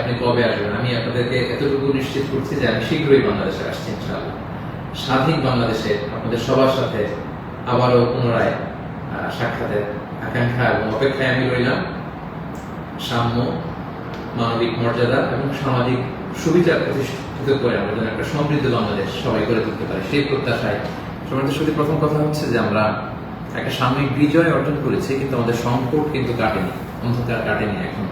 আপনি কবে আসবেন? আমি আপনাদেরকে এতটুকু নিশ্চিত করছি যে আমি শীঘ্রই বাংলাদেশে আসছি, ইনশাআল্লাহ। স্বাধীন বাংলাদেশে আপনাদের সবার সাথে আবারও পুনরায় সাক্ষাতের আকাঙ্ক্ষা এবং অপেক্ষায় আমি রইলাম। সাম্য, মানবিক মর্যাদা এবং সামাজিক সুবিধা প্রতিষ্ঠিত করে আমরা যেন একটা সমৃদ্ধ বাংলাদেশ সবাই করে তুলতে পারি। সেই প্রত্যাশায় সমাজের সাথে প্রথম কথা হচ্ছে যে আমরা একটা সাময়িক বিজয় অর্জন করেছি, কিন্তু আমাদের সংকট কিন্তু কাটেনি, অন্ধকার কাটেনি এখন।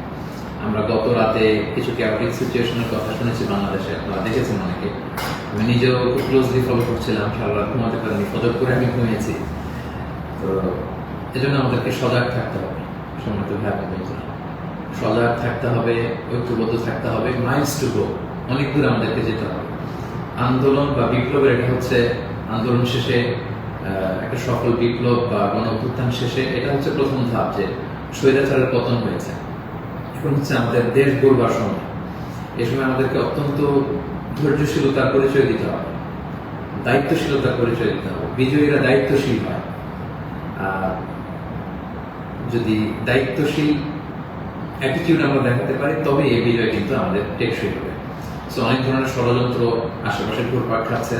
আমরা গত রাতে কিছু ক্যাওটিক সিচুয়েশনের কথা শুনেছি বাংলাদেশে, আপনারা দেখেছেন অনেকে। আমি নিজেও খুব ক্লোজলি ফলো করছিলাম সারা রাত ঘুমাতে পারিনি, ফজর করে আমি ঘুমিয়েছি। তো এজন্য আমাদেরকে সজাগ থাকতে হবে, সম্মানিত ভাই বোন সজাগ থাকতে হবে, ঐক্যবদ্ধ থাকতে হবে মাইলস টু গো অনেক দূর আমাদেরকে যেতে হবে। আন্দোলন বা বিপ্লবের এটা হচ্ছে আন্দোলন শেষে একটা সফল বিপ্লব বা গণ শেষে, এটা হচ্ছে প্রথম ধাপ যে স্বৈরাচারের পতন হয়েছে। এখন হচ্ছে আমাদের দেশ গড়বার সময়। এ সময় আমাদেরকে অত্যন্ত ধৈর্যশীলতার পরিচয় দিতে হবে। দায়িত্বশীলতার পরিচয় দিতে হবে। বিজয়ীরা দায়িত্বশীল হয়। আর যদি দায়িত্বশীল অ্যাটিটিউড আমরা দেখাতে পারি তবে এই বিজয় কিন্তু আমাদের টেকসই হবে। সো অনেক ধরনের ষড়যন্ত্র আশেপাশে ঘুরপাক খাচ্ছে।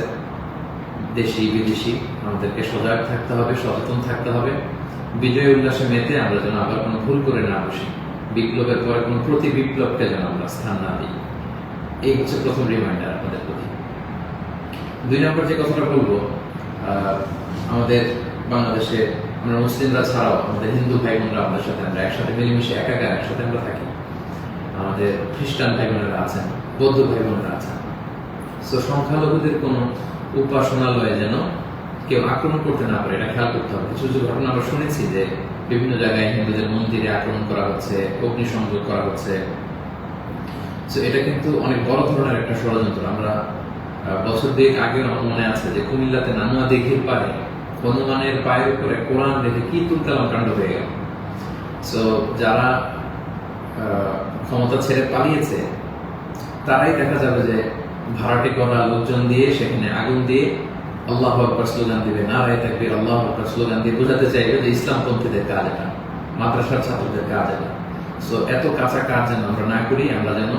দেশি, বিদেশি, আমাদেরকে সজাগ থাকতে হবে, সচেতন থাকতে হবে। বিজয় উল্লাসে মেতে আমরা যেন আবার কোনো ভুল করে না বসি। বিপ্লবের পরে কোনো প্রতি বিপ্লবকে যেন আমরা স্থান না দিই। এই হচ্ছে প্রথম রিমাইন্ডার আপনাদের প্রতি। দুই নম্বর যে কথাটা বলব আমাদের বাংলাদেশে আমরা মুসলিমরা ছাড়াও আমাদের হিন্দু ভাই বোনরা আমাদের সাথে আমরা একসাথে মিলেমিশে একাকার একসাথে আমরা থাকি। আমাদের খ্রিস্টান ভাই বোনেরা আছেন, বৌদ্ধ ভাই বোনেরা আছেন। তো সংখ্যালঘুদের কোনো উপাসনালয়ে যেন কেউ আক্রমণ করতে না পারে, এটা খেয়াল করতে হবে। কিছু কিছু ঘটনা আমরা শুনেছি যে বিভিন্ন জায়গায় হিন্দুদের মন্দিরে আক্রমণ করা হচ্ছে অগ্নিসংযোগ করা হচ্ছে। তো এটা কিন্তু অনেক বড় ধরনের একটা ষড়যন্ত্র। আমরা বছর দুয়েক আগেও আমার মনে আছে যে কুমিল্লাতে নানুয়া দিঘির পারে হনুমানের পায়ের উপরে কোরআন রেখে কি তুলকালাম কাণ্ড হয়ে গেল। সো যারা ক্ষমতা ছেড়ে পালিয়েছে, তারাই দেখা যাবে যে ভাড়াটে করা লোকজন দিয়ে সেখানে আগুন দিয়ে আল্লাহ আকবর স্লোগান দিবে, নারায় তাকবীর, আল্লাহ আকবর স্লোগান দিয়ে বোঝাতে চাইবে যে ইসলামপন্থীদের কাজ এটা, মাদ্রাসার ছাত্রদের কাজ এটা। সো এত কাঁচা কাজ যেন আমরা না করি, আমরা যেন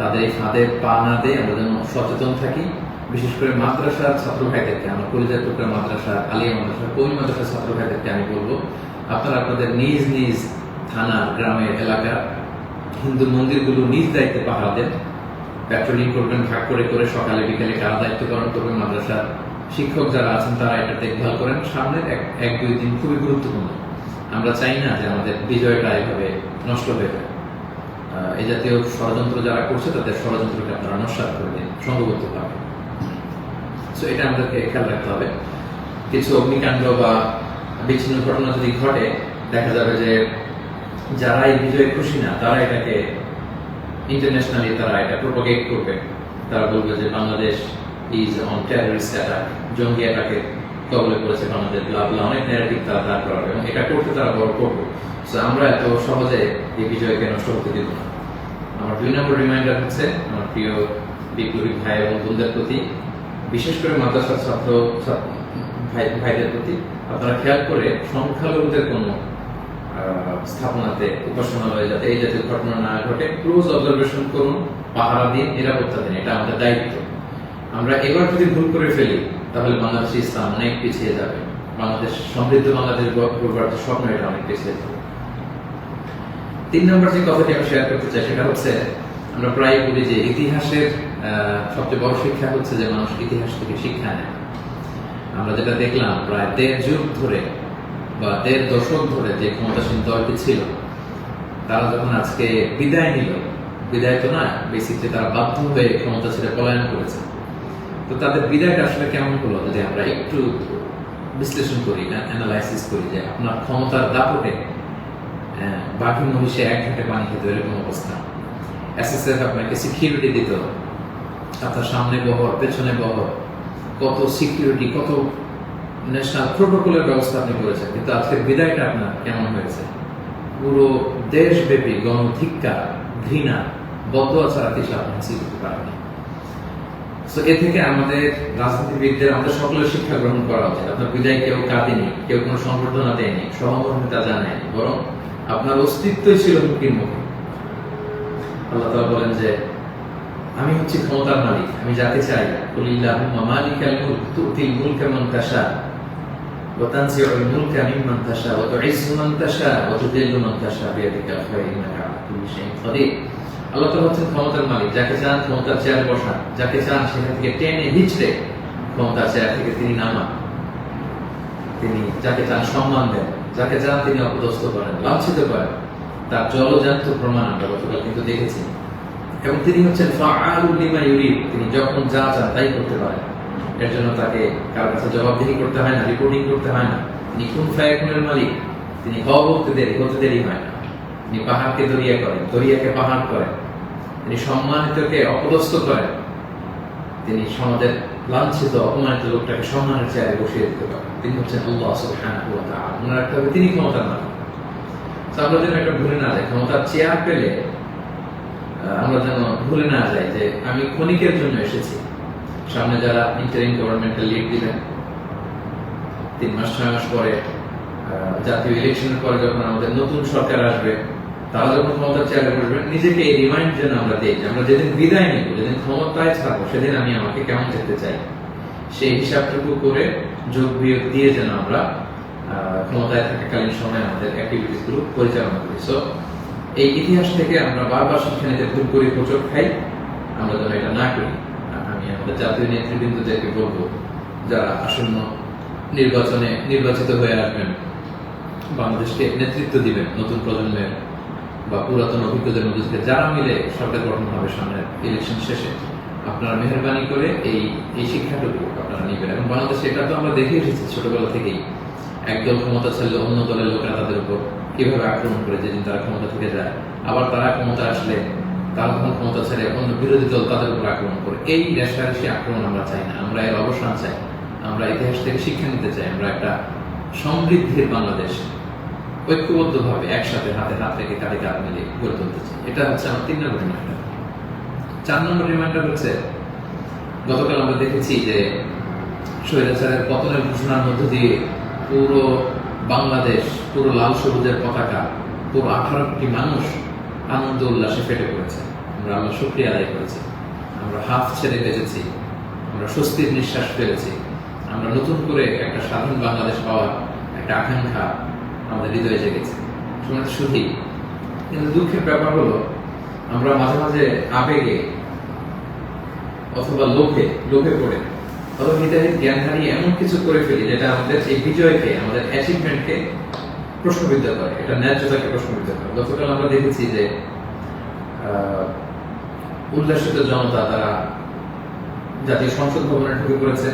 তাদের এই ফাঁদে পা না দিয়ে আমরা যেন সচেতন থাকি। বিশেষ করে মাদ্রাসার ছাত্র ভাইদেরকে, আমরা কলিজার টুকরা মাদ্রাসা আলিয়া মাদ্রাসা কই মাদ্রাসার ছাত্র ভাইদেরকে আমি বলব, আপনারা আপনাদের নিজ নিজ থানা গ্রামের এলাকার হিন্দু মন্দিরগুলো নিজ দায়িত্বে পাহারা দেন। প্যাট্রোলিং করবেন ভাগ করে করে সকালে বিকালে কারা দায়িত্ব পালন করবেন মাদ্রাসার শিক্ষক যারা আছেন, তারা এটা দেখভাল করেন। সামনের এক এক, দুই দিন খুবই গুরুত্বপূর্ণ। আমরা চাই না যে আমাদের বিজয়টা এভাবে নষ্ট হয়ে যায়। এই জাতীয় ষড়যন্ত্র যারা করছে, তাদের ষড়যন্ত্রকে আপনারা নস্বাত করে দিন সংঘবদ্ধ ভাবে সো এটা আমাদেরকে খেয়াল রাখতে হবে। কিছু অগ্নিকাণ্ড বা বিচ্ছিন্ন ঘটনা যদি ঘটে, দেখা যাবে যে যারা এই বিজয়ে খুশি না, তারা এটাকে ইন্টারন্যাশনালি তারা এটা প্রোপাগেট করবে। তারা বলবে যে Bangladesh is on terrorist attack জঙ্গি অ্যাটাকে কবলে পড়েছে বাংলাদেশ ব্লা ব্লা অনেক ন্যারেটিভ তারা দাঁড় করাবে এবং এটা করতে তারা বড় করবে সো আমরা এত সহজে এই বিজয়কে নষ্ট হতে দিব না। আমার দুই নম্বর রিমাইন্ডার হচ্ছে আমার প্রিয় বিপ্লবী ভাই এবং বোনদের প্রতি, বিশেষ করে মাদ্রাসার ছাত্র ভাই, ভাইদের প্রতি। আপনারা খেয়াল করে সংখ্যালঘুদের কোনো স্থাপনাতে, উপাসনালয়ে যাতে এই জাতীয় ঘটনা না ঘটে ক্লোজ অবজারভেশন করুন, পাহারা দিন, নিরাপত্তা দিন, এটা আমাদের দায়িত্ব। আমরা এবার যদি ভুল করে ফেলি, তাহলে বাংলাদেশ ইসলাম অনেক পিছিয়ে যাবে। বাংলাদেশ সমৃদ্ধ বাংলাদেশ যে স্বপ্ন এটা অনেক পিছিয়ে যাবে। তিন নম্বর যে কথাটি আমি শেয়ার করতে চাই, সেটা হচ্ছে, আমরা প্রায় বলি যে ইতিহাসের সবচেয়ে বড় শিক্ষা হচ্ছে যে মানুষ ইতিহাস থেকে শিক্ষা নেয়। আমরা যেটা দেখলাম, প্রায় দেড় যুগ ধরে বা দেড় দশক ধরে যে ক্ষমতাসীন দলটি ছিল, তারা যখন আজকে বিদায় নিল, বিদায় তো না বেসিকলি তারা বাধ্য হয়ে ক্ষমতা ছেড়ে পলায়ন করেছে। তো তাদের বিদায়টা আসলে কেমন হলো? যদি আমরা একটু বিশ্লেষণ করি না অ্যানালাইসিস করি যে আপনার ক্ষমতার দাপটে আহ, বাকি মহিষে এক ঘাটে পানি খেতে এরকম অবস্থা। এসএসএফ আপনাকে সিকিউরিটি দিত। আপনার সামনে বহর পেছনে বহর কত সিকিউরিটি কত ন্যাশনাল প্রোটোকলের ব্যবস্থা আপনি করেছেন। কিন্তু আজকের বিদায়টা আপনার কেমন হয়েছে? পুরো দেশব্যাপী গণধিক্কা ঘৃণা ছাড়া কিছু আপনি হাসিল করতে পারেননি। তো এ থেকে আমাদের রাজনীতিবিদদের, আমাদের সকলের শিক্ষা গ্রহণ করা উচিত। আপনার বিদায় কেউ কাঁদেনি, কেউ কোনো সংবর্ধনা দেয়নি সহমর্মিতা জানায়নি, বরং আপনার অস্তিত্বই ছিল হুমকির মুখে। আল্লাহ তাআলা বলেন যে, আমি হচ্ছি ক্ষমতার মালিক, আমি যাকে চাই কুলিল্লাহুম্মা মালিকাল মুলক, তুতিল মুলকা মান তাশা, ওয়া তানজিউল মুলকা মিম্মান তাশা, ওয়া তুইজ্জু আল্লাহ তাআলা হচ্ছেন ক্ষমতার মালিক, যাকে চান ক্ষমতার চেয়ারে বসান যাকে চান সেখান থেকে টেনে হিচড়ে ক্ষমতার চেয়ার থেকে তিনি নামান। তিনি যাকে চান সম্মান দেন, যাকে চান তিনি অপদস্থ করেন, লাঞ্ছিত করেন। তার জলজান্ত প্রমাণ আমরা গতকাল কিন্তু দেখেছি। এবং তিনি হচ্ছেন ফাআলুল লিমা ইউরিদ, তিনি যখন যা চান তাই করতে পারেন। এর জন্য তাকে কারও কাছে জবাবদিহি করতে হয় না রিপোর্টিং করতে হয় না। তিনি কোন ফায়াকুনের মালিক, তিনি হ বলতে দেরি, হতে দেরি হয় না। তিনি পাহাড়কে দরিয়া করেন, দরিয়াকে পাহাড় করেন। তিনি সম্মানিতকে অপদস্থ করেন। তিনি সমাজের লাঞ্ছিত, অপমানিত লোকটাকে সম্মানের চেয়ারে বসিয়ে দিতে পারেন। তিনি হচ্ছেন আল্লাহ সুবহানাহু ওয়া তাআলা। মনে রাখতে হবে, তিনি ক্ষমতার তো আমরা যেন একটা ভুলে না যাই, ক্ষমতার চেয়ার পেলে আমরা যেন ভুলে না যাই যে আমি ক্ষণিকের জন্য এসেছি। সামনে যারা ইন্টারিং গভর্নমেন্টের লিড দিবেন, তিন মাস, ছয় মাস পরে জাতীয় ইলেকশনের পরে যখন আমাদের নতুন সরকার আসবে তারা যখন ক্ষমতার চেয়ারে বসবেন, নিজেকে রিমাইন্ড যেন আমরা আমরা যেদিন বিদায় যেদিন ক্ষমতায় সেদিন আমি আমাকে কেমন চাই। সেই হিসাবটুকু করে যোগ বিয়োগ দিয়ে যেন আমরা ক্ষমতায় থাকাকালীন সময় আমাদের অ্যাক্টিভিটিসগুলো পরিচালনা করি। সো এই ইতিহাস থেকে আমরা বারবার শিক্ষা নিতে ভুল করি হোচট খাই, আমরা যেন এটা না করি। আমি আমাদের জাতীয় নেতৃবৃন্দদেরকে বলব, যারা আসন্ন নির্বাচনে নির্বাচিত হয়ে আসবেন, বাংলাদেশকে নেতৃত্ব দিবেন নতুন প্রজন্মের বা পুরাতন অভিজ্ঞদের মধ্যে থেকে যারা মিলে সরকার গঠন হবে সামনে ইলেকশন শেষে, আপনারা মেহরবানি করে এই এই শিক্ষাটুকু আপনারা নেবেন। এবং বাংলাদেশে এটা তো আমরা দেখে এসেছি ছোটবেলা থেকেই। একদল ক্ষমতা ছাড়লে অন্য দলের লোকেরা তাদের উপর কীভাবে আক্রমণ করে যেদিন তারা ক্ষমতা থেকে যায়, আবার তারা ক্ষমতা আসলে তারা তখন ক্ষমতা ছেড়ে অন্য বিরোধী দল তাদের উপর আক্রমণ করে। এই রেশারেশি আক্রমণ আমরা চাই না, আমরা এর অবসান চাই। আমরা ইতিহাস থেকে শিক্ষা নিতে চাই, আমরা একটা সমৃদ্ধির বাংলাদেশ ঐক্যবদ্ধভাবে একসাথে হাতে হাত রেখে কাঁধে কাঁধ মিলে গড়ে তুলতে চাই। এটা হচ্ছে আমার তিন নম্বর রিমাইন্ডার চার নম্বর রিমাইন্ডার হচ্ছে, গতকাল আমরা দেখেছি যে স্বৈরাচারের পতনের ঘোষণার মধ্য দিয়ে পুরো বাংলাদেশ, পুরো লাল সবুজের পতাকা, পুরো আঠারো কোটি মানুষ আনন্দ উল্লাসে ফেটে পড়েছে। আমরা আল্লাহ শুক্রিয়া আদায় করেছি। আমরা হাফ ছেড়ে বেঁচেছি আমরা স্বস্তির নিঃশ্বাস ফেলেছি। আমরা নতুন করে একটা স্বাধীন বাংলাদেশ পাওয়ার একটা আকাঙ্ক্ষা আমাদের হৃদয়ে জেগেছে। শুনে শুধু কিন্তু দুঃখের ব্যাপার হলো, আমরা মাঝে মাঝে আবেগে অথবা লোভে লোভে পড়ে। অথবা হৃদয়ের জ্ঞান হারিয়ে এমন কিছু করে ফেলি যেটা আমাদের এই বিজয়কে, আমাদের অ্যাচিভমেন্টকে প্রশ্নবিদ্ধ করে। এটা ন্যায্যতাকে প্রশ্নবিদ্ধ করে। গতকাল আমরা দেখেছি যে উল্লাসিত জনতা তারা জাতীয় সংসদ ভবনে ঢুকে পড়েছে,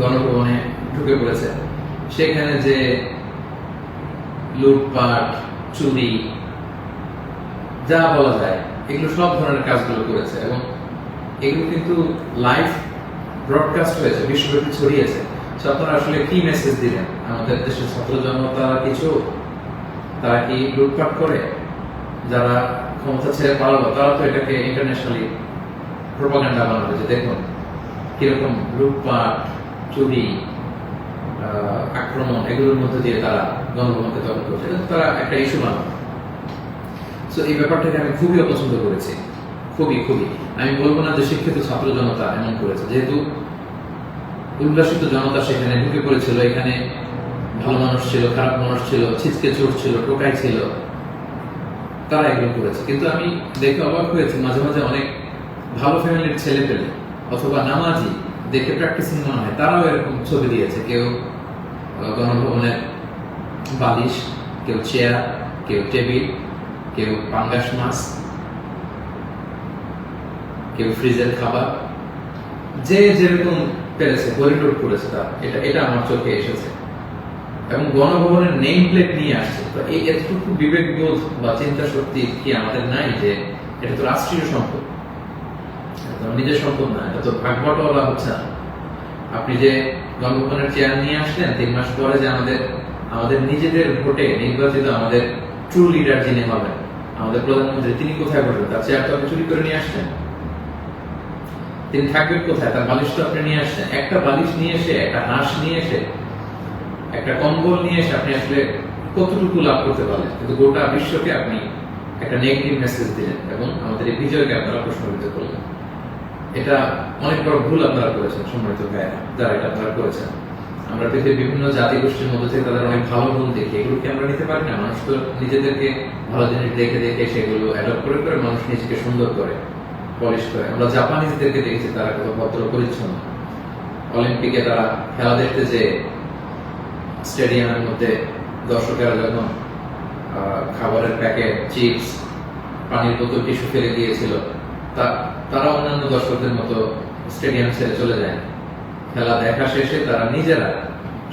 গণভবনে ঢুকে পড়েছে। সেখানে যে লুটপাট, চুরি, যা বলা যায়, এগুলো সব ধরনের কাজগুলো করেছে এবং এগুলো কিন্তু লাইভ ব্রডকাস্ট হয়েছে, বিশ্বব্যাপী ছড়িয়েছে। আপনারা আসলে কি মেসেজ দিলেন? আমাদের দেশের ছাত্র জনতা কিছু তারা কি লুটপাট করে? যারা ক্ষমতা ছেড়ে পালালো, তারা তো এটাকে ইন্টারন্যাশনালি প্রোপাগান্ডা বানাবে। যে দেখুন, কীরকম লুটপাট, চুরি আক্রমণ, এগুলোর মধ্যে দিয়ে তারা গণভবনকে দখল করছে এটা তো তারা একটা ইস্যু বানাবে তো এই ব্যাপারটাকে আমি খুবই অপছন্দ করেছি। খুবই খুবই। আমি বলব না যে শিক্ষিত ছাত্র জনতা এমন করেছে। যেহেতু উল্লাসিত জনতা সেখানে ঢুকে পড়েছিল, এখানে ভালো মানুষ ছিল, খারাপ মানুষ ছিল, ছিচকে চোর ছিল, টোকাই ছিল, তারা এগুলো করেছে। কিন্তু আমি দেখে অবাক হয়েছি, মাঝে মাঝে অনেক ভালো ফ্যামিলির ছেলে পেলে অথবা নামাজি দেখে প্র্যাকটিসিং মনে হয়, তারাও এরকম ছবি দিয়েছে। কেউ গণভবনের বালিশ, কেউ চেয়ার কেউ টেবিল কেউ পাঙ্গাস মাছ কেউ ফ্রিজের খাবার। যে যেরকম পেরেছে করিডোর করেছে তার। এটা এটা আমার চোখে এসেছে। এবং গণভবনের নেম প্লেট নিয়ে আসছে। তো এই এতটুকু বিবেকবোধ বা চিন্তা শক্তি কি আমাদের নাই যে এটা তো রাষ্ট্রীয় সম্পদ? নিজের সম্পদ না, এটা তো ভাগ বটোয়ারা হচ্ছে না। আপনি যে গণভবনের চেয়ার নিয়ে আসলেন, তিন মাস পরে যে আমাদের আমাদের নিজেদের ভোটে নির্বাচিত আমাদের ট্রু লিডার যিনি হবেন, আমাদের প্রধানমন্ত্রী, তিনি কোথায় বসবেন তার চেয়ার তো আপনি চুরি করে নিয়ে আসছেন। তিনি থাকবেন কোথায়? তার বালিশ তো আপনি নিয়ে আসছেন। একটা বালিশ নিয়ে এসে, একটা হাঁস নিয়ে এসে, একটা কম্বল নিয়ে এসে আপনি আসলে কতটুকু লাভ করতে পারলেন? কিন্তু গোটা বিশ্বকে আপনি একটা নেগেটিভ মেসেজ দিলেন এবং আমাদের এই বিজয়কে আপনারা প্রশ্নবিদ্ধ করলেন। এটা অনেক বড় ভুল আপনারা করেছেন সম্মানিত ভাইয়া যারা এটা আপনারা করেছেন। আমরা পৃথিবীর বিভিন্ন জাতি গোষ্ঠীর মধ্যে থেকে তাদের অনেক ভালো গুণ দেখি, এগুলোকে আমরা নিতে পারি না। মানুষ তো নিজেদেরকে ভালো জিনিস দেখে দেখে সেগুলো অ্যাডপ্ট করে করে মানুষ নিজেকে সুন্দর করে পলিশ করে। আমরা জাপানিজদেরকে দেখেছি, তারা কত ভদ্র, পরিচ্ছন্ন। অলিম্পিকে তারা খেলা দেখতে যে স্টেডিয়ামের মধ্যে দর্শকেরা যখন খাবারের প্যাকেট, চিপস, পানির বোতল টিস্যু ফেলে দিয়েছিল, তা, তারা অন্যান্য দর্শকদের মতো স্টেডিয়াম ছেড়ে চলে যায়। খেলা দেখা শেষে তারা নিজেরা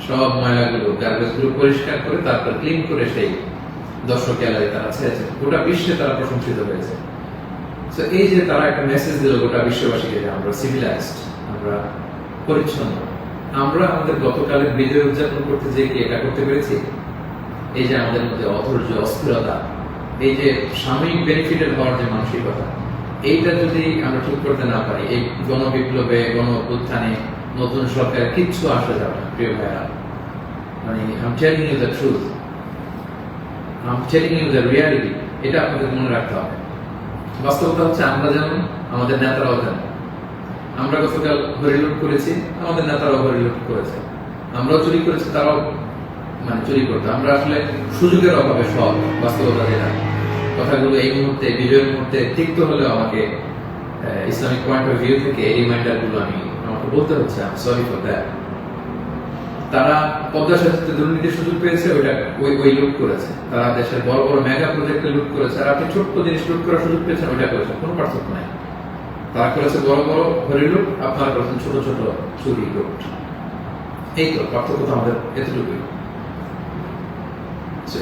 সব ময়লাগুলো গার্বেজগুলো পরিষ্কার করে তারপর ক্লিন করে সেই দর্শক গ্যালারি তারা ছেড়েছে। গোটা বিশ্বে তারা প্রশংসিত হয়েছে। তো এই যে তারা একটা মেসেজ দিল গোটা বিশ্ববাসীকে যে আমরা সিভিলাইজড আমরা পরিচ্ছন্ন। আমরা আমাদের গতকালের বিজয় উদযাপন করতে যে কি এটা করতে পেরেছি? এই যে আমাদের মধ্যে অধৈর্য, অস্থিরতা, এই যে সাময়িক বেনিফিটেড হওয়ার যে মানসিকতা, এইটা যদি আমরা ঠিক করতে না পারি, এই গণবিপ্লবে গণ উত্থানে নতুন সরকারের কিচ্ছু আসা যাবে না, প্রিয় ভাইরা মানে I'm telling you the truth I'm telling you the reality এটা আপনাদের মনে রাখতে হবে। বাস্তবতা হচ্ছে আমরা যেমন, আমাদের নেতারাও যেমন আমরা গতকাল হরিলুট করেছি, আমাদের নেতারাও হরিলুট করেছে। আমরাও চুরি করেছি, তারাও মানে চুরি করতো। আমরা আসলে সুযোগের অভাবে সব বাস্তবতা যেটা কথাগুলো এই মুহূর্তে, বিজয়ের মুহূর্তে তিক্ত হলেও আমাকে ইসলামিক পয়েন্ট অফ ভিউ থেকে এই রিমাইন্ডারগুলো আমি আমাকে বলতে হচ্ছে আমি সরি ফর দ্যাট তারা পদ্মা সেতুতে দুর্নীতির সুযোগ পেয়েছে, ওইটা ওই ওই লুট করেছে। তারা দেশের বড় বড় মেগা প্রজেক্টে লুট করেছে, আর আপনি ছোট্ট জিনিস লুট করার সুযোগ পেয়েছেন, ওইটা করেছেন কোনো পার্থক্য নাই। তারা করেছে বড় বড় হরি লুট আপনারা করেছেন ছোট ছোট চুরি লুট এই তো, পার্থক্য তো আমাদের এতটুকুই।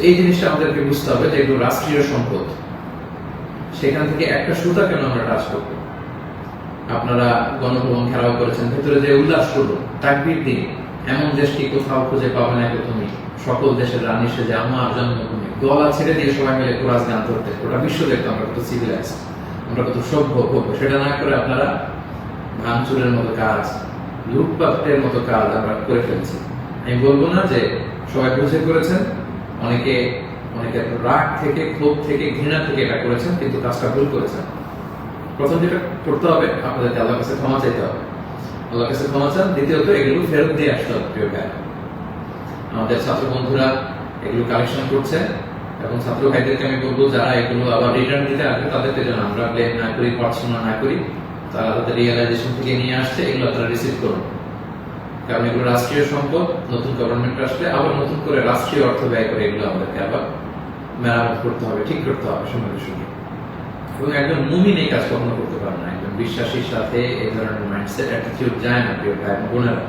এই জিনিসটা আমাদেরকে বুঝতে হবে যে এগুলো রাষ্ট্রীয় সম্পদ। সেখান থেকে একটা সুতা কেন আমরা টাচ করব? আপনারা গণভবন ঘেরাও করেছেন, ভেতরে যে উল্লাস করব তাকবির দিন এমন দেশটি কোথাও খুঁজে পাবে না তুমি সকল দেশের রানী সেজে আমার জন্মভূমি। গলা ছেড়ে দিয়ে সবাই মিলে কোরআস গান ধরতে ওটা বিশ্ব দেখতো আমরা কত সিভিলাইজ আমরা কত সভ্য ভব্য সেটা না করে আপনারা ভাঙচুরের মতো কাজ, লুটপাটের মতো কাজ আমরা করে ফেলছি। আমি বলব না যে সবাই বুঝে করেছেন, অনেকে অনেকে রাগ থেকে, ক্ষোভ থেকে, ঘৃণা থেকে এটা করেছেন, কিন্তু কাজটা ভুল করেছেন। প্রথম যেটা করতে হবে, আপনাদেরকে আল্লাহর কাছে ক্ষমা চাইতে হবে। আল্লাহর কাছে ক্ষমা চান, দ্বিতীয়ত এগুলো ফেরত দিয়ে আসতে হবে প্রিয় ভাই আমাদের ছাত্র বন্ধুরা এগুলো কালেকশন করছে এবং ছাত্র ভাইদেরকে আমি বলব, যারা এগুলো আবার রিটার্ন দিতে আসবে, তাদেরকে যেন আমরা ব্লেম না করি, পড়াশোনা না করি, তারা তাদের রিয়েলাইজেশন থেকে নিয়ে আসছে, এগুলো তারা রিসিভ করুন। কারণ এগুলো রাষ্ট্রীয় সম্পদ, নতুন গভর্নমেন্ট আসলে আবার নতুন করে রাষ্ট্রীয় অর্থ ব্যয় করে এগুলো আমাদেরকে আবার মেরামত করতে হবে, ঠিক করতে হবে সময়ের সঙ্গে। এবং একজন মুমিন এই কাজ কখনো করতে পারে না। একজন বিশ্বাসীর সাথে এই ধরনের মাইন্ডসেট অ্যাটিটিউড যায় না, প্রিয় ভাই বোনেরা।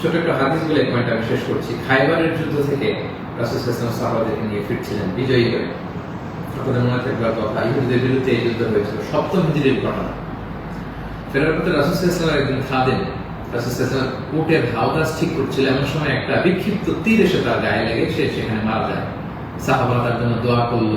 ছোট একটা হাদিস বলে পয়েন্ট আমি শেষ করছি। খাইবারের যুদ্ধ থেকে রাসুল ইসলাম সাহাবাদেরকে নিয়ে ফিরছিলেন, বিজয়ী হয়ে। আপনাদের মনে থাকবার কথা, ইহুদিদের বিরুদ্ধে এই যুদ্ধ হয়েছিল। সপ্তম হিজরির ঘটনা। ফেরার পথে রাসুল ইসলামের একজন খাদেন রাসুল ইসলাম উটের হাওদাস ঠিক করছিল। এমন সময় একটা বিক্ষিপ্ত তীর এসে তার গায়ে লেগে সে সেখানে মারা যায়। সাহাবারা তার জন্য দোয়া করল।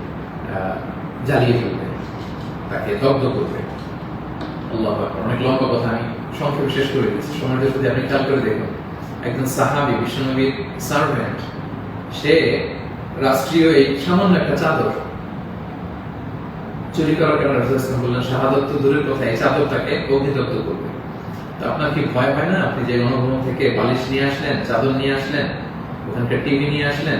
জ্বালিয়ে ফেলবে, তাকে দগ্ধ করবে। আল্লাহ অনেক লম্বা কথা আমি সংক্ষেপে শেষ করে দিচ্ছি। সময়টা যদি আপনি খেয়াল করে দেখুন, একজন সাহাবি, বিশ্বনবীর সার্ভেন্ট সে রাষ্ট্রীয় এই সামান্য একটা চাদর চুরি করার কারণে ওয়াসাল্লাম বললেন, শাহাদত তো দূরের কথা, এই চাদরটাকে অগ্নিদগ্ধ করবে। তো আপনার কি ভয় হয় না? আপনি যে গণভবন থেকে বালিশ নিয়ে আসলেন, চাদর নিয়ে আসলেন, ওখানকার টিভি নিয়ে আসলেন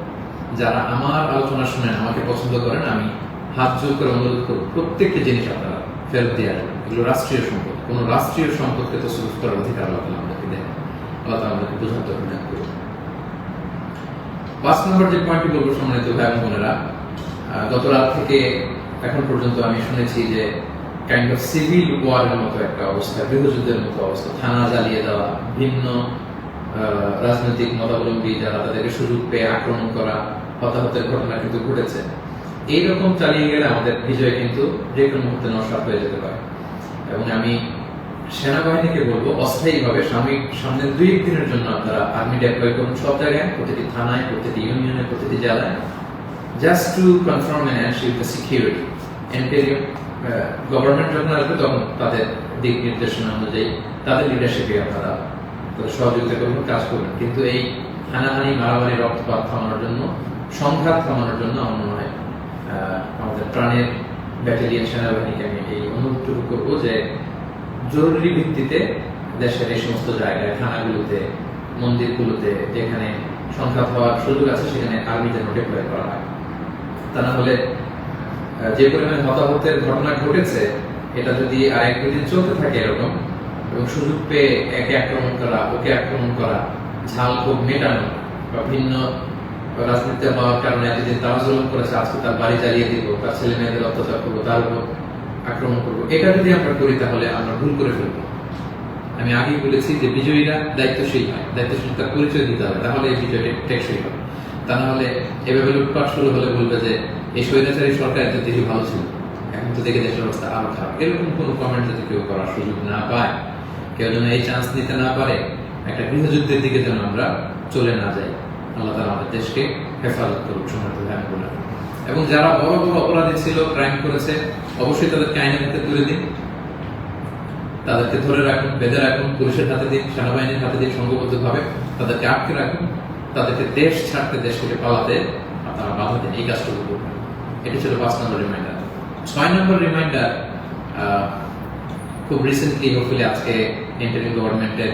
যারা আমার আলোচনা শুনেন আমাকে পছন্দ করেন, আমি হাত জোর করে অনুরোধ করব, প্রত্যেকটা জিনিস আপনারা ফেরত দিয়ে আসবেন। এগুলো রাষ্ট্রীয় সম্পদ। কোন রাষ্ট্রীয় সম্পদকে তো সুযোগ করার অধিকার আল্লাহ তাআলা আমাদেরকে দেন। আল্লাহ তাআলা আমাদেরকে বোঝাতে হবে পাঁচ নম্বর যে পয়েন্টটি বলব সম্মানিত ভাই এবং বোনেরা গত রাত থেকে এখন পর্যন্ত আমি শুনেছি যে কাইন্ড অফ সিভিল ওয়ারের মতো একটা অবস্থা, গৃহযুদ্ধের মতো অবস্থা, থানা জ্বালিয়ে দেওয়া, ভিন্ন রাজনৈতিক মতাবলম্বী যারা তাদেরকে সুযোগ পেয়ে আক্রমণ করা হতাহতের ঘটনা কিন্তু ঘটেছে। এইরকম চালিয়ে গেলে আমাদের বিজয় কিন্তু যে কোনো মুহূর্তে নস্বাত হয়ে যেতে পারে। এবং আমি সেনাবাহিনীকে বলব, অস্থায়ীভাবে সাময়িক সামনে দুই দিনের জন্য আপনারা আর্মি ডেপ্লয় করুন সব জায়গায়, প্রতিটি থানায়, প্রতিটি ইউনিয়নে, প্রতিটি জেলায়। Just to confirm and ensure the security interim government যখন আসবে তখন তাদের দিক নির্দেশনা অনুযায়ী তাদের লিডারশিপে আপনারা সহযোগিতা করবেন কাজ করবেন কিন্তু এই হানাহানি, মারামারি, রক্তপাত থামানোর জন্য সংঘাত থামানোর জন্য আমার মনে হয় আমাদের প্রাণের ব্যাটালিয়ন সেনাবাহিনীকে আমি এই অনুরোধটুকু করব যে জরুরি ভিত্তিতে দেশের এই সমস্ত জায়গায়, থানাগুলোতে, মন্দিরগুলোতে যেখানে সংঘাত হওয়ার সুযোগ আছে, সেখানে আর্মিতে নোটিফাই করা হয়। তা না হলে যে পরিমাণে হতাহতের ঘটনা ঘটেছে, এটা যদি আর এক দুদিন চলতে থাকে এরকম, এবং সুযোগ পেয়ে একে আক্রমণ করা, ওকে আক্রমণ করা, ঝাল খুব মেটানো বা ভিন্ন রাজনীতিতে হওয়ার কারণে এতদিন তারা জুলুম করেছে, আজকে তার বাড়ি জ্বালিয়ে দিব, তার ছেলে মেয়েদের অত্যাচার করব, তার উপর আক্রমণ করব। এটা যদি আমরা করি তাহলে আমরা ভুল করে ফেলব। আমি আগেই বলেছি যে বিজয়ীরা দায়িত্বশীল হয় দায়িত্বশীলতার পরিচয় দিতে হবে, তাহলে এই বিজয়টা টেকসই হবে। তা না হলে এভাবে লুটপাট শুরু হলে বলবে যে, এই স্বৈরাচারী সরকার এত দেশে ভালো ছিল, এখন তো দেখে দেশের অবস্থা আরও খারাপ। এরকম কোনো কমেন্ট যদি কেউ করার সুযোগ না পায়, কেউ যেন এই চান্স নিতে না পারে, একটা গৃহযুদ্ধের দিকে যেন আমরা চলে না যাই। আল্লাহ তালা আমাদের দেশকে হেফাজত করুক সমর্থ ধ্যান বলে এবং যারা বড় বড় অপরাধী ছিল ক্রাইম করেছে, অবশ্যই তাদেরকে আইনের হাতে তুলে দিন। তাদেরকে ধরে রাখুন, বেঁধে রাখুন, পুলিশের হাতে দিন, সেনাবাহিনীর হাতে দিন সংঘবদ্ধ ভাবে তাদেরকে আটকে রাখুন। তাদেরকে দেশ ছাড়তে, দেশ থেকে পালাতে আপনারা বাধা এই কাজটুকু করবেন এটি ছিল পাঁচ নম্বর রিমাইন্ডার ছয় নম্বর রিমাইন্ডার খুব রিসেন্টলি হোপফুলি আজকে ইন্টারিম গভর্নমেন্টের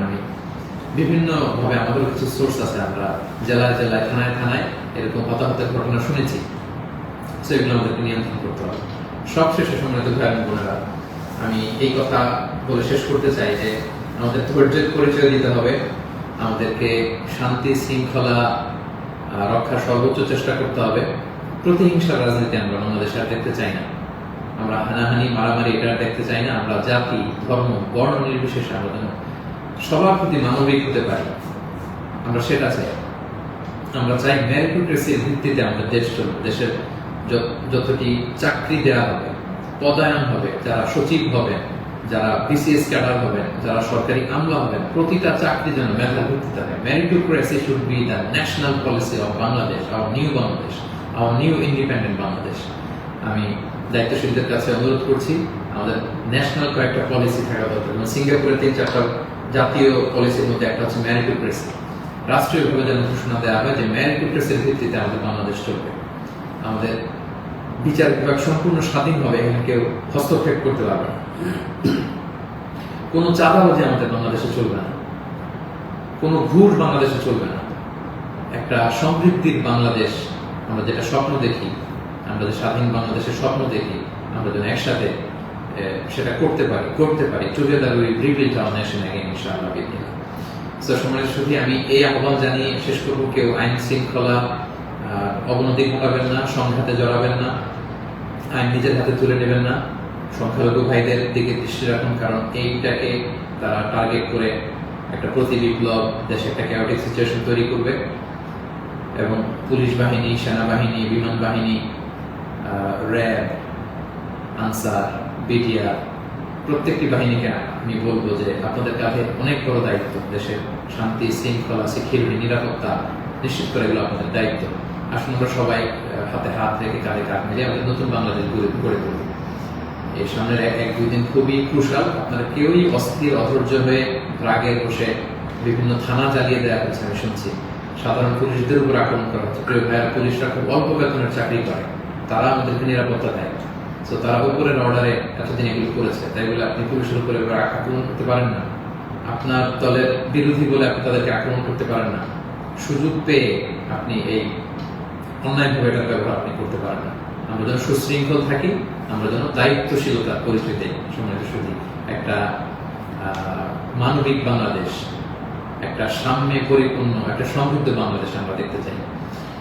বিভিন্ন ভাবে আমাদের কিছু সোর্স আছে আমরা জেলায় জেলায় থানায় থানায় এরকম হতাহতের ঘটনা শুনেছি। সেগুলো আমাদেরকে নিয়ন্ত্রণ করতে হবে। সবশেষে সম্মানিত ভাই এবং বোনেরা আমি এই কথা বলে শেষ করতে চাই যে আমাদের ধৈর্যের পরিচয় দিতে হবে। আমাদেরকে শান্তি শৃঙ্খলা আহ, রক্ষার সর্বোচ্চ চেষ্টা করতে হবে। প্রতিহিংসার রাজনীতি আমরা বাংলাদেশে আর দেখতে চাই না। আমরা হানাহানি মারামারি এটা দেখতে চাই না। আমরা জাতি ধর্ম বর্ণ নির্বিশেষে আমরা সবার প্রতি মানবিক হতে পারি। আমরা সেটা চাই। আমরা চাই মেরিটোক্রেসির ভিত্তিতে আমাদের দেশ চলবে দেশের যত- যতটি চাকরি দেওয়া হবে, পদায়ন হবে, যারা সচিব হবে যারা বিসিএস ক্যাডার হবেন, যারা সরকারি আমলা হবেন, প্রতিটা চাকরি যেন মেধার ভিত্তিতে হয়। Meritocracy should be the national policy of Bangladesh our new Bangladesh our new independent Bangladesh আমি দায়িত্বশীলদের কাছে অনুরোধ করছি, আমাদের ন্যাশনাল কয়েকটা পলিসি থাকা দরকার। যেমন সিঙ্গাপুরের তিন চারটা জাতীয় পলিসির মধ্যে একটা হচ্ছে মেরিটোক্রেসি রাষ্ট্রীয়ভাবে যেন ঘোষণা দেওয়া হয় যে মেরিটোক্রেসির ভিত্তিতে আমাদের বাংলাদেশ চলবে। আমাদের বিচার বিভাগ সম্পূর্ণ স্বাধীনভাবে এখানে কেউ হস্তক্ষেপ করতে পারবে না। কোনো চাঁদাবাজি আমাদের বাংলাদেশে চলবে না। কোনো ঘুষ বাংলাদেশে চলবে না। একটা সমৃদ্ধির বাংলাদেশ আমরা যেটা স্বপ্ন দেখি, আমরা যে স্বাধীন বাংলাদেশের স্বপ্ন দেখি, আমরা যেন একসাথে সেটা করতে পারি করতে পারি। Together we rebuild our nation again ইনশাআল্লাহ বিদিনা সো সম্মানিত শুধু আমি এই আহ্বান জানিয়ে শেষ করব, কেউ আইন শৃঙ্খলা অবনতি ঘটাবেন না সংঘাতে জড়াবেন না, আইন নিজের হাতে তুলে নেবেন না, সংখ্যালঘু ভাইদের দিকে দৃষ্টি রাখুন, কারণ এইটাকে তারা টার্গেট করে একটা প্রতি বিপ্লব, দেশে একটা ক্যাওটিক সিচুয়েশন তৈরি করবে। এবং পুলিশ বাহিনী, সেনাবাহিনী, বিমান বাহিনী র্যাব, আনসার বিডিআর প্রত্যেকটি বাহিনীকে আমি বলব যে আপনাদের কাছে অনেক বড় দায়িত্ব। দেশের শান্তি, শৃঙ্খলা সিকিউরিটি নিরাপত্তা নিশ্চিত করে এগুলো আপনাদের দায়িত্ব। আসুন আমরা সবাই হাতে হাত রেখে কাঁধে কাঁধ মিলিয়ে আমাদের নতুন বাংলাদেশ গড়ে গড়ে তুলি এই সামনের এক এক, দুই দিন খুবই ক্রুশাল আপনারা কেউই অস্থির, অধৈর্য হয়ে রাগে বসে বিভিন্ন থানা জ্বালিয়ে দেওয়া হচ্ছে, আমি শুনছি। সাধারণ পুলিশদের উপর আক্রমণ করা হচ্ছে। প্রিয় ভাইয়ার, পুলিশরা খুব অল্প বেতনের চাকরি করে। তারা আমাদেরকে নিরাপত্তা দেয়। তো তারা উপরের অর্ডারে এতদিন এগুলো করেছে। তাই বলে আপনি পুলিশের উপরে আক্রমণ করতে পারেন না। আপনার দলের বিরোধী বলে আপনি তাদেরকে আক্রমণ করতে পারেন না। সুযোগ পেয়ে আপনি এই অন্যায়ভাবে এটার ব্যবহার আপনি করতে পারেন না। আমরা যেন সুশৃঙ্খল থাকি, আমরা যেন দায়িত্বশীলতার পরিচয় দিই সুদী একটা মানবিক বাংলাদেশ, একটা সাম্যে পরিপূর্ণ, একটা সমৃদ্ধ বাংলাদেশ আমরা দেখতে চাই।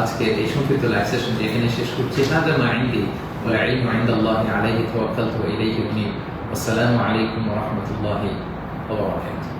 আজকে এই সংক্ষিপ্ত লাইভ সেশন এখানে শেষ করছি হাজা মা ইনদি ওয়া ইলমু ইনদাল্লাহি আলাইহি তাওয়াক্কালতু ওয়া ইলাইহি উনীব। আসসালামু আলাইকুম রাহমাতুল্লাহি ওয়া বারাকাতুহু।